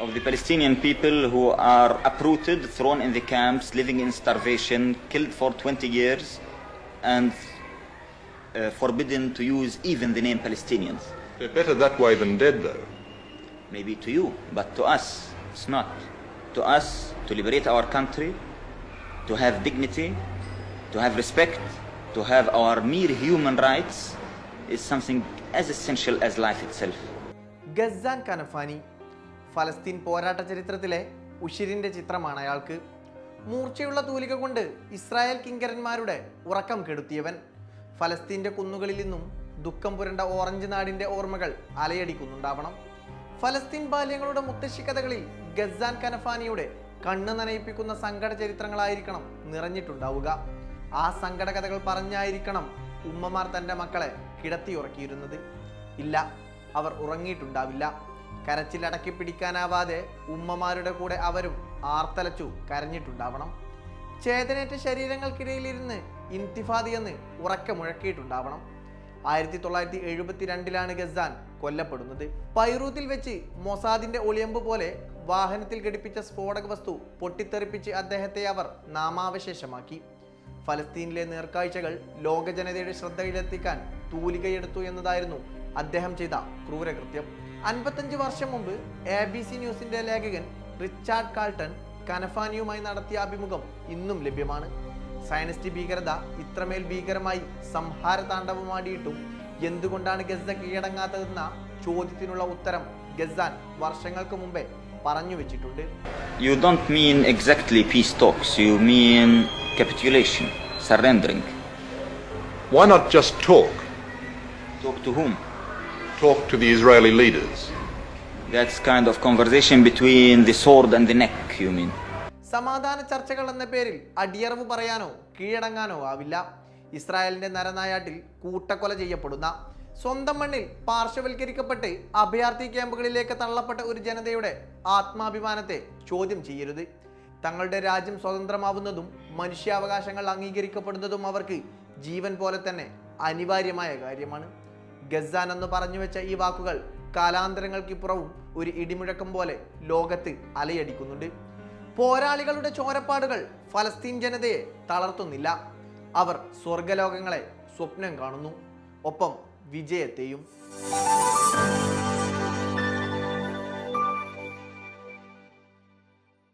of the Palestinian people who are uprooted, thrown in the camps, living in starvation, killed for 20 years, and uh, forbidden to use even the name Palestinians. They're better that way than dead, though. Maybe to you, but to us, it's not. To us, to liberate our country, to have dignity, to have respect, to have our mere human rights, is something as essential as life itself. Gazan Kanafani. ഫലസ്തീൻ പോരാട്ട ചരിത്രത്തിലെ ഉഷിരിന്റെ ചിത്രമാണ് അയാൾക്ക്. മൂർച്ചയുള്ള തൂലിക കൊണ്ട് Israel കിങ്കരന്മാരുടെ ഉറക്കം കെടുത്തിയവൻ. ഫലസ്തീന്റെ കുന്നുകളിൽ നിന്നും ദുഃഖം പുരണ്ട ഓറഞ്ച് നാടിന്റെ ഓർമ്മകൾ അലയടിക്കുന്നുണ്ടാവണം. ഫലസ്തീൻ ബാല്യങ്ങളുടെ മുത്തശ്ശി കഥകളിൽ ഗസാൻ കനഫാനിയുടെ കണ്ണ് നനയിപ്പിക്കുന്ന സങ്കട ചരിത്രങ്ങളായിരിക്കണം നിറഞ്ഞിട്ടുണ്ടാവുക. ആ സങ്കട കഥകൾ പറഞ്ഞായിരിക്കണം ഉമ്മമാർ തന്റെ മക്കളെ കിടത്തിയുറക്കിയിരുന്നത് ഇല്ല അവർ ഉറങ്ങിയിട്ടുണ്ടാവില്ല. കരച്ചിലടക്കി പിടിക്കാനാവാതെ ഉമ്മമാരുടെ കൂടെ അവരും ആർത്തലച്ചു കരഞ്ഞിട്ടുണ്ടാവണം. ചേതനേറ്റ ശരീരങ്ങൾക്കിടയിലിരുന്ന് ഇൻതിഫാദി എന്ന് ഉറക്കെ മുഴക്കിയിട്ടുണ്ടാവണം. ആയിരത്തി തൊള്ളായിരത്തി എഴുപത്തിരണ്ടിലാണ് ഗസാൻ കൊല്ലപ്പെടുന്നത്. പൈറൂത്തിൽ വെച്ച് മൊസാദിന്റെ ഒളിയമ്പ് പോലെ വാഹനത്തിൽ ഘടിപ്പിച്ച സ്ഫോടക വസ്തു പൊട്ടിത്തെറിപ്പിച്ച് അദ്ദേഹത്തെ അവർ നാമാവശേഷമാക്കി. ഫലസ്തീനിലെ നേർക്കാഴ്ചകൾ ലോക ജനതയുടെ ശ്രദ്ധയിലെത്തിക്കാൻ തൂലികയെടുത്തു എന്നതായിരുന്നു അദ്ദേഹം ചെയ്ത ക്രൂരകൃത്യം. അൻപത്തഞ്ച് വർഷം മുമ്പ് എ ബി സി ന്യൂസിന്റെ ലേഖകൻ റിച്ചാർഡ് കാൾട്ടൺ കനഫാനിയുമായി നടത്തിയ അഭിമുഖം ഇന്നും ലഭ്യമാണ്. സയനിസ്റ്റ് ഭീകരത ഇത്രമേൽ ഭീകരമായി സംഹാര താണ്ഡവമാടിയിട്ടും എന്തുകൊണ്ടാണ് ഗസ കീഴടങ്ങാത്തതെന്ന ചോദ്യത്തിനുള്ള ഉത്തരം ഗസാൻ വർഷങ്ങൾക്ക് മുമ്പേ പറഞ്ഞു വെച്ചിട്ടുണ്ട്. You don't mean exactly peace talks you mean capitulation, surrendering. Why not just talk? Talk to whom? Talk to the Israeli leaders. That's kind of conversation between the sword and the neck, you mean? സമാധാന ചർച്ചകൾ എന്ന പേരിൽ അടിയറവ് പറയാനോ കീഴടങ്ങാനോ ആവില്ല ഇസ്രായേലിന്റെ നരനായാട്ടിൽ കൂട്ടക്കൊല ചെയ്യപ്പെടുന്ന സ്വന്തം മണ്ണിൽ പാർശ്വവൽക്കരിക്കപ്പെട്ട് അഭയാർത്ഥി ക്യാമ്പുകളിലേക്ക് തള്ളപ്പെട്ട ഒരു ജനതയുടെ ആത്മാഭിമാനത്തെ ചോദ്യം ചെയ്യരുത് തങ്ങളുടെ രാജ്യം സ്വതന്ത്രമാവുന്നതും മനുഷ്യാവകാശങ്ങൾ അംഗീകരിക്കപ്പെടുന്നതും അവർക്ക് ജീവൻ പോലെ തന്നെ അനിവാര്യമായ കാര്യമാണ്. ഗസാൻ എന്ന് പറഞ്ഞു വെച്ച ഈ വാക്കുകൾ കാലാന്തരങ്ങൾക്കിപ്പുറവും ഒരു ഇടിമുഴക്കം പോലെ ലോകത്ത് അലയടിക്കുന്നുണ്ട്. പോരാളികളുടെ ചോരപ്പാടുകൾ ഫലസ്തീൻ ജനതയെ തളർത്തുന്നില്ല. അവർ സ്വർഗലോകങ്ങളെ സ്വപ്നം കാണുന്നു. ഒപ്പം വിജയത്തെയും